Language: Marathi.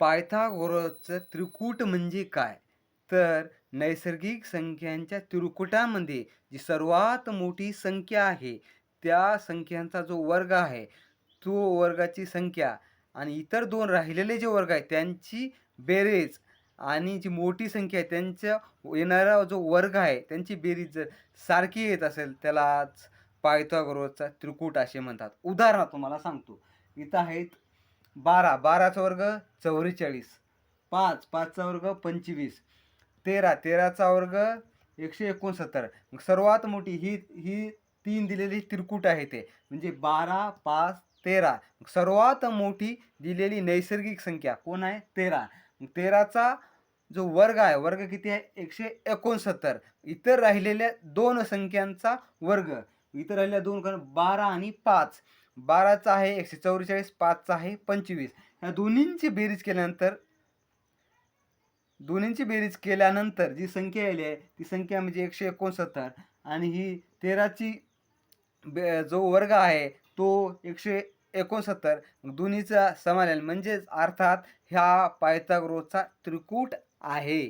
पायथागोरसचं त्रिकूट म्हणजे काय? तर नैसर्गिक संख्यांच्या त्रिकुटामध्ये जी सर्वात मोठी संख्या आहे त्या संख्यांचा जो वर्ग आहे तो वर्गाची संख्या आणि इतर दोन राहिलेले जे वर्ग आहेत त्यांची बेरीज आणि जी मोठी संख्या आहे त्यांचा येणारा जो वर्ग आहे त्यांची बेरीज जर सारखी येत असेल त्यालाच पायथागोरसचा त्रिकूट असे म्हणतात. उदाहरण तुम्हाला सांगतो. इथं आहेत बारा बाराचा वर्ग चौवेचाळीस. पाच पाचचा वर्ग पंचवीस. तेरा तेराचा वर्ग एकशे एकोणसत्तर. सर्वात मोठी ही ही तीन दिलेली त्रिकूट आहे ते. म्हणजे बारा पाच तेरा. सर्वात मोठी दिलेली नैसर्गिक संख्या कोण आहे? तेरा. तेराचा जो वर्ग आहे वर्ग किती आहे? एकशे एकोणसत्तर. इतर राहिलेल्या दोन संख्यांचा वर्ग. इतर राहिलेल्या दोन कारण बारा आणि पाच. बाराचा आहे एकशे चौवेचाळीस पाचचा आहे पंचवीस. ह्या दोन्हींची बेरीज केल्यानंतर दोन्हींची बेरीज केल्यानंतर जी संख्या आली आहे ती संख्या म्हणजे एकशे एकोणसत्तर. आणि ही तेराची बे जो वर्ग आहे तो एकशे एकोणसत्तर. दोन्हीचा समालेन म्हणजेच अर्थात ह्या पायथागोरसचा त्रिकूट आहे.